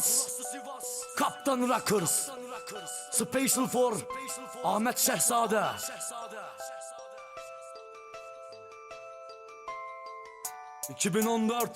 Sivas. Kaptan Rockers. Special for Ahmet Şehzade. ...2014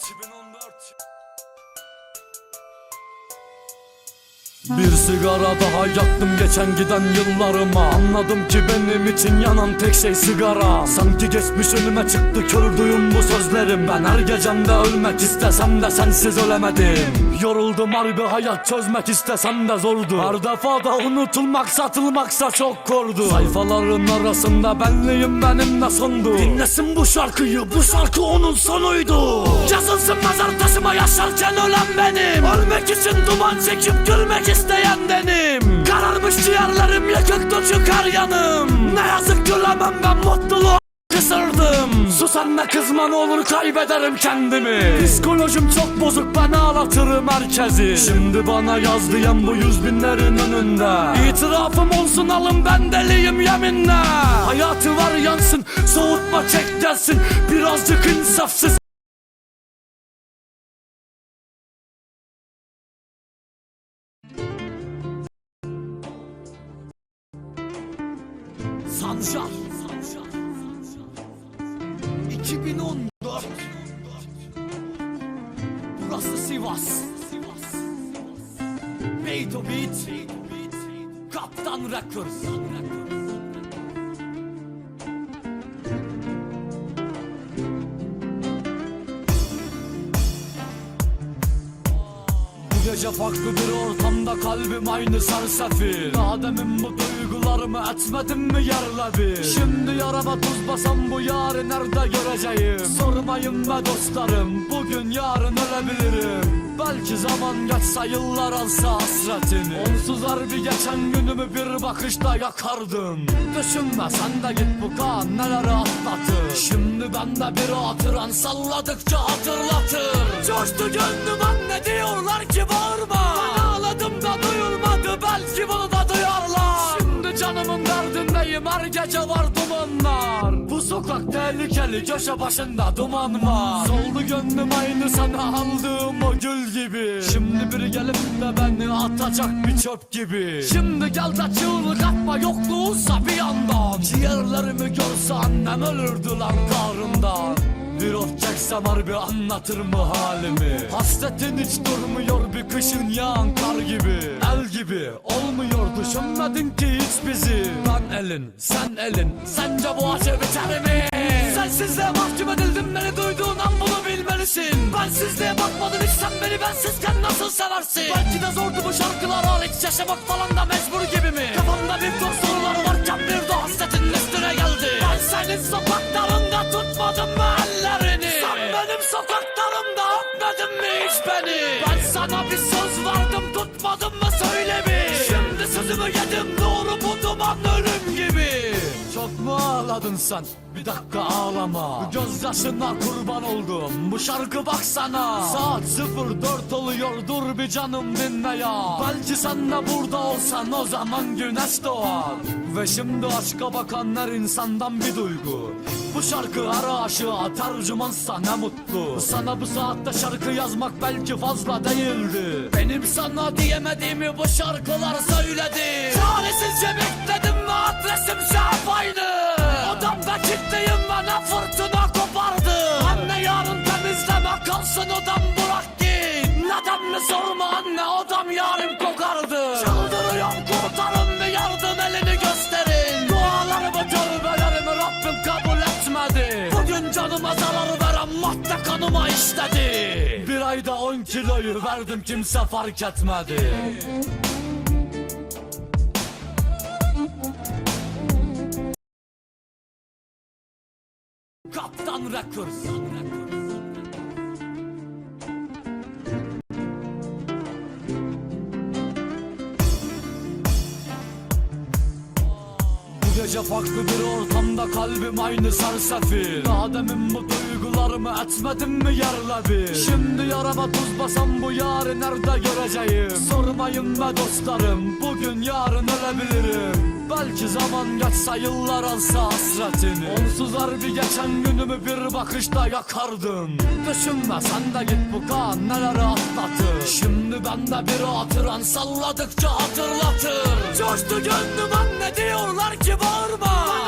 Bir sigara daha yaktım geçen giden yıllarıma. Anladım ki benim için yanan tek şey sigara. Sanki geçmiş önüme çıktı kördüğüm bu sözlerim. Ben her gecemde ölmek istesem de sensiz ölemedim. Yoruldum harbi hayat çözmek istesem de zordu. Her defada unutulmak satılmaksa çok kordu. Sayfaların arasında benliğim benim de sondu. Dinlesin bu şarkıyı bu şarkı onun sonuydu. Yazılsın mezar taşıma yaşarken ölen benim. Ölmek için duman çekip gülmek isteyen benim Kararmış ciğerlerim yakıktı çıkar yanım. Ne yazık gülemem ben mutluluğu kısırdım. Susan ne kızma ne olur kaybederim kendimi. Psikolojim çok bozuk ben ağlatırım herkesi. Şimdi bana yaz diyen bu yüz binlerin önünde. İtirafım olsun alın ben deliyim yeminle. Hayatı var yansın soğutma çek gelsin. Birazcık insafsız Burası Sivas. Beyto Beat Kaptan Records Bu gece farklı bir ortamda kalbim aynı sersefil Daha demin bu duygularımı etmedim mi yerle bir Şimdi yarama tuz basam bu yarı nerede göreceğim? Sormayın be dostlarım bugün yarın ölebilirim Belki zaman geçse yıllar alsa hasretini Onsuz harbi geçen günümü bir bakışta yakardım. Düşünme sen de git bu kan neleri atlatır. Şimdi bende bir hatıran salladıkça hatırlatır. Coştu gönlüm anne diyorlar ki bağırma. Ben sokak tehlikeli köşe başında duman var. Soldu gönlüm aynı sana aldığım o gül gibi. Şimdi biri gelip de beni atacak bir çöp gibi. Şimdi gel de çığlık atma yokluğunsa bir yandan. Ciğerlerimi görse annem ölürdü lan kahrımdan bir çeksem harbi anlatır mı halimi? Hasretin hiç durmuyor bir kışın yağan kar gibi. El gibi olmuyor düşünmedin ki hiç bizi. Ben elin sen elin sence bu acı biter mi? Sensizliğe mahkum edildim beni duyduğun an bunu bilmelisin. Bensizliğe bakmadın hiç sen beni bensizken nasıl seversin? Belki de zordu bu şarkılar hariç yaşamak falan da mecbur gibi mi? Kafamda bir ton sorular varken bir de hasretin beni? Ben sana bir söz verdim tutmadım mı söyle bir Şimdi sözümü yedim doğru bu duman ölüm gibi? Çok mu ağladın sen? Bir dakika ağlama. Gözyaşına kurban oldum. Bu şarkı baksana. Saat 04 oluyor dur bir canım dinle ya. Belki sen de burada olsan o zaman güneş doğar. Ve şimdi aşka bakan her insandan bir duygu Bu şarkı her aşığa tercümansa ne mutlu. Sana bu saatte şarkı yazmak belki fazla değildi. Benim sana diyemediğimi bu şarkılar söyledi. Çaresizce bekledim ve adresim şahap aynı Odamda kilitliyim bana fırtına kopardı. Anne yarın temizleme kalsın odam bırak git Neden mi sorma anne odam yarım işledi Bir ayda 10 kiloyu verdim kimse fark etmedi. Kaptan Records gece farklı bir ortamda kalbim aynı sersefil Daha demin bu duygularımı etmedim mi yerle bir Şimdi yarama tuz basam bu yarı nerede göreceğim? Sormayın be dostlarım bugün yarın ölebilirim Belki zaman geçse yıllar alsa hasretini. Onsuz harbi geçen günümü bir bakışta yakardım Düşünme sen de git bu kan neleri atlatır. Şimdi bende bir hatıran salladıkça hatırlatır. Coştu gönlüm anne diyorlar ki bağırma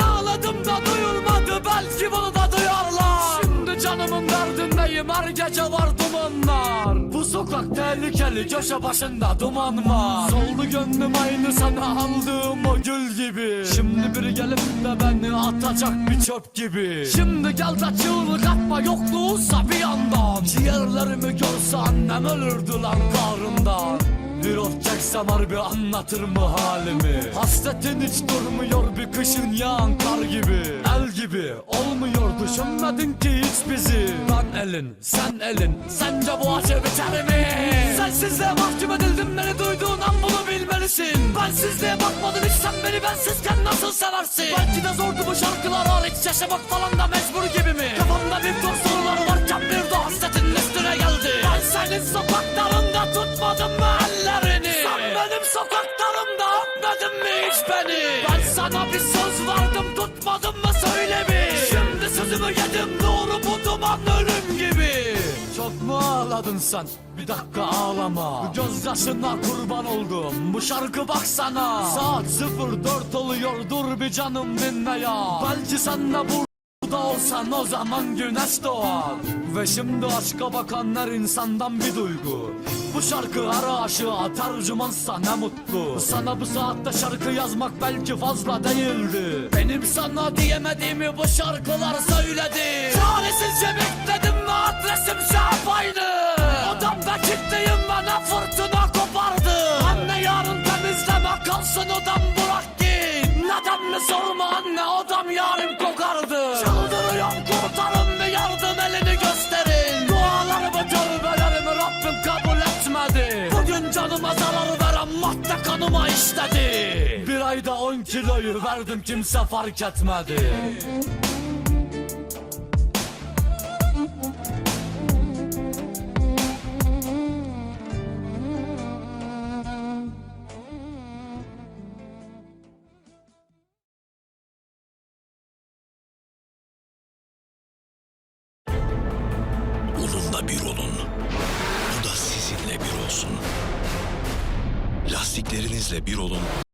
gece var dumanlar. Bu sokak tehlikeli köşe başında duman var. Soldu gönlüm aynı sana aldığım o gül gibi. Şimdi biri gelip de beni atacak bir çöp gibi. Şimdi gel de çığlık atma yokluğunsa bir yandan. Ciğerlerimi görse annem ölürdü lan kahrımdan bir ot çeksem harbi anlatır mı halimi? Hasretin hiç durmuyor bir kışın yağan kar gibi. El gibi olmuyor düşünmedin ki hiç bizi elin sen elin sence bu acı biter mi? Sensizliğe mahkum edildim beni duyduğun an bunu bilmelisin Bensizliğe bakmadın hiç sen beni bensizken nasıl seversin Belki de zordu bu şarkılar hariç yaşamak falan da mecbur gibi mi? Kafamda bir ton sorular varken bir de hasretin üstüne geldi Ben senin sokaklarında tutmadım mı ellerini? Sen benim sokaklarımda öpmedin mi hiç beni? Ben sana bir söz verdim tutmadın mı söyle bir Yedim doğru bu ölüm gibi. Çok mu ağladın sen? Bir dakika ağlama. Gözyaşına kurban oldum. Bu şarkı baksana. Saat 04 oluyor dur bir canım dinle ya. Belki sen de bu da olsan o zaman güneş doğar. Ve şimdi aşka bakan her insandan bir duygu. Bu şarkı her aşığa tercümansa ne mutlu. Sana bu saatte şarkı yazmak belki fazla değildi. Benim sana diyemediğimi bu şarkılar söyledi. Çaresizce bekledim ve adresim şahap aynı Odamda kilitliyim bana fırtına kopardı. Anne yarın temizleme kalsın odam kiloyu verdim kimse fark etmedi Onunla bir olun. Bu da sizinle bir olsun. Lastiklerinizle bir olun.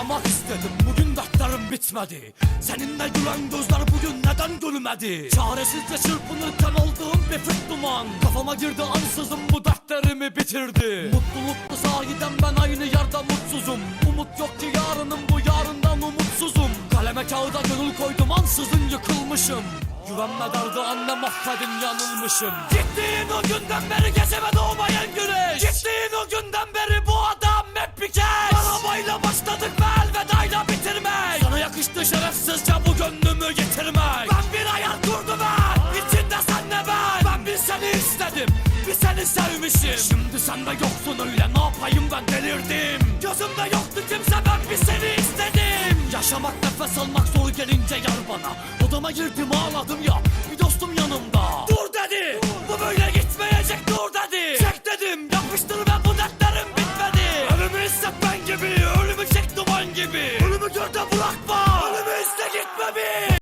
Ağlamak istedim bugün dertlerim bitmedi. Seninle gülen gözler bugün neden gülmedi? Çaresizce çırpınırken olduğum bir fıt duman. Kafama girdi ansızın bu dertlerimi bitirdi. Mutluluklu sahiden ben aynı yerde mutsuzum. Umut yok ki yarının bu yarından umutsuzum. Kaleme kağıda gönül koydum ansızın yıkılmışım. Güvenme derdi annem affedin yanılmışım. Gittiğin o günden beri geceme doğmayan güneş. Gittiğin o günden beri başladık ve elvedayla bitirmek. Sana yakıştı şerefsizce bu gönlümü yitirmek. Ben bir hayal kurdum ben. İçinde sen ne ben. Ben bir seni istedim. Bir seni sevmişim. Şimdi sen de yoksun öyle. Ne yapayım ben? Delirdim. Gözümde yoktu kimse. Ben bir seni istedim. Yaşamak nefes almak zor gelince yar bana. Odama girdim ağladım ya. Bir dostum yanımda. Dur dedi. Bu böyle gitmeyecek. Dur dedi bırakma